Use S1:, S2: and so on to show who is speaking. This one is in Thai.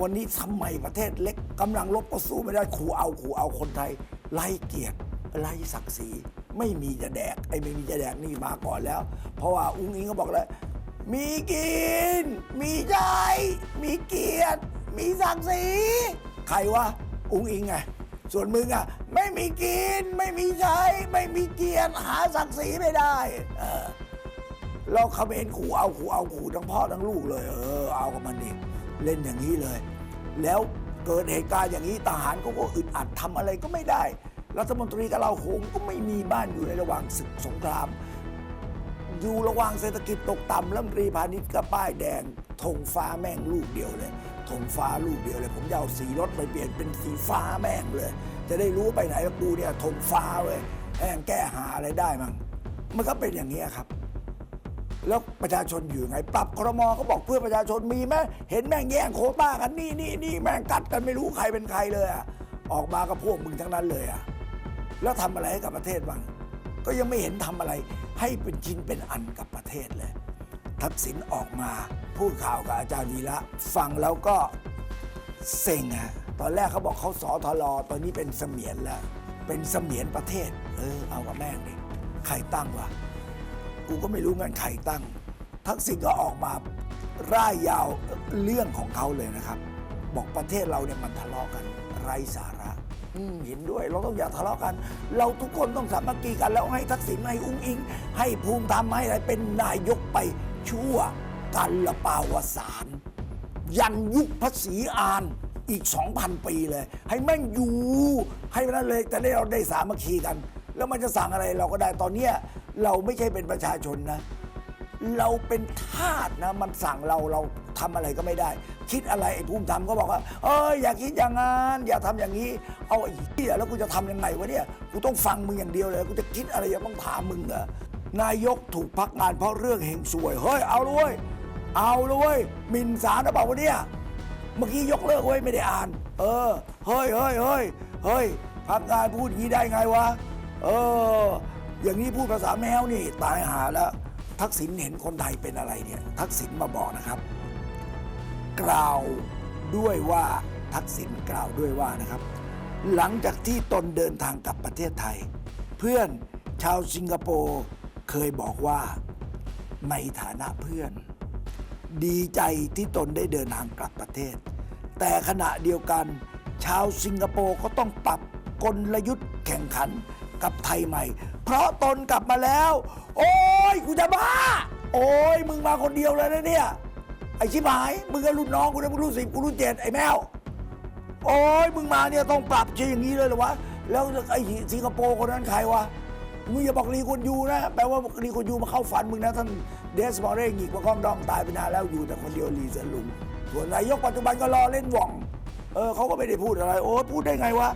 S1: วันนี้ทำไมประเทศเล็กกำลังลบก็สู้ไม่ได้ขู่เอาขู่เอาคนไทยไล่เกียรติไล่ศักดิ์ศรีไม่มีจะแดกไอ้ไม่มีจะแดกนี่มาก่อนแล้ว เพราะว่าอุ้งอิงก็บอกแล้วมีกิน มีใจ มีเกียรติ มีศักดิ์ศรีใครวะอุ้งอิงไงส่วนมึงอะ ไม่มีกิน ไม่มีใช้ ไม่มีเกียรติหาศักดิ์ศรีไม่ได้เออเราเขมรขู่เอาขู่เอาขู่ทั้งพ่อทั้งลูกเลย เออเอากับมันดิ เล่นอย่างนี้เลย แล้วเกิดเหตุการณ์อย่างนี้ทหารก็ก็อึดอัดทำอะไรก็ไม่ได้ รัฐมนตรีกลาโหมก็ไม่มีบ้านอยู่ในระหว่างศึกสงคราม อยู่ระหว่างเศรษฐกิจตกต่ำรัฐมนตรีพาณิชย์ก็ป้ายแดงธงฟ้าแม่งลูกเดียวเลยธงฟ้าลูกเดียวเลย ผมจะเอาสีรถไปเปลี่ยนเป็นสีฟ้าแม่งเลย จะได้รู้ไปไหนแล้วกูเนี่ยธงฟ้าเว้ยแม่งแก้หาอะไรได้มั้งมันก็เป็นอย่างนี้ครับ แล้วประชาชนอยู่ไง ปรับครมก็บอกเพื่อประชาชนมีไหมเห็นแม่งแย่งโคต้ากันนี่นี่นี่แม่งกัดกันไม่รู้ใครเป็นใครเลยอะออกมาก็พวกมึงทั้งนั้นเลยอะแล้วทำอะไรให้กับประเทศบ้างก็ยังไม่เห็นทำอะไร ให้เป็นชิ้นเป็นอันกับประเทศเลย ทักษิณออกมาพูดข่าวกับอาจารย์วีระฟังแล้วก็เซ็งอะตอนแรกเขาบอกเขาสอทลอตอนนี้เป็นเสมียนแล้ว เป็นเสมียนประเทศ เออเอากับแม่งดิใครตั้งวะ กูก็ไม่รู้งานใครตั้ง ทักษิณก็ออกมาร่ายยาวเรื่องของเขาเลยนะครับ บอกประเทศเราเนี่ยมันทะเลาะกัน ไร้สาระอืมเห็นด้วยเราต้องอย่าทะเลาะกัน เราทุกคนต้องสามัคคีกัน แล้วให้ทักษิณให้อุ้งอิง ให้ภูมิธรรมให้อะไรเป็นนายกไปชั่วกันละปาวสารยันยุคภาษีอานอีก 2,000 ปีเลย ให้แม่งอยู่ ให้มันนั้นเลยแต่ได้เราได้สามัคคีกัน แล้วมันจะสั่งอะไรเราก็ได้ตอนเนี้ยเราไม่ใช่เป็นประชาชนนะ เราเป็นทาสนะ มันสั่งเราเราทำอะไรก็ไม่ได้ คิดอะไรไอ้ภูมิธรรมก็บอกว่าเอออย่าคิดอย่างนั้นอย่าทำอย่างนี้ เอาไอ้เหี้ยแล้วกูจะทำยังไงวะเนี่ยกูต้องฟังมึงอย่างเดียวเลยกูจะคิดอะไรยังต้องถามมึงเหรอนายกถูกพักงานเพราะเรื่องเฮงซวยเฮ้ยเอาเลยเว้ยเอาเลยเว้ยหมินสารหรือเปล่าวะเนี่ยเมื่อกี้ยกเลิกไว้ยไม่ได้อ่าน เออเฮ้ยเฮ้ยเฮ้ยเฮ้ยพักงานพูดอย่างนี้ได้ไงวะ เออ อย่างนี้พูดภาษาแมวนี่ตายหาแล้ว ทักษิณเห็นคนไทยเป็นอะไรเนี่ย ทักษิณมาบอกนะครับ กล่าวด้วยว่าทักษิณกล่าวด้วยว่านะครับ หลังจากที่ตนเดินทางกลับประเทศไทย เพื่อนชาวสิงคโปร์เคยบอกว่าในฐานะเพื่อน ดีใจที่ตนได้เดินทางกลับประเทศ แต่ขณะเดียวกัน ชาวสิงคโปร์ก็ต้องปรับกลยุทธ์แข่งขัน กับไทยใหม่ เพราะตนกลับมาแล้ว โอ้ยกูจะบ้า โอ้ยมึงมาคนเดียวเลยนะเนี่ย ไอชิบหายมึงก็รุ่นน้องกูนะมึงรุ่นสิบกูรุ่นเจ็ดไอ้แมวโอ้ยมึงมาเนี่ยต้องปรับใช่อย่างนี้เลยเหรอวะแล้วไอ้สิงคโปร์คนนั้นใครวะมึงอย่าบอกลีกวนยูนะแปลว่าลีกวนยูมาเข้าฝันมึงนะท่านเดสมอร์เร่หงิกมาก้องดองตายไปนานแล้วอยู่แต่คนเดียวลีเซนลุงส่วนนายกปัจจุบันก็รอเล่นหว่องเออเขาก็ไม่ได้พูดอะไร โอ้พูดได้ไงวะ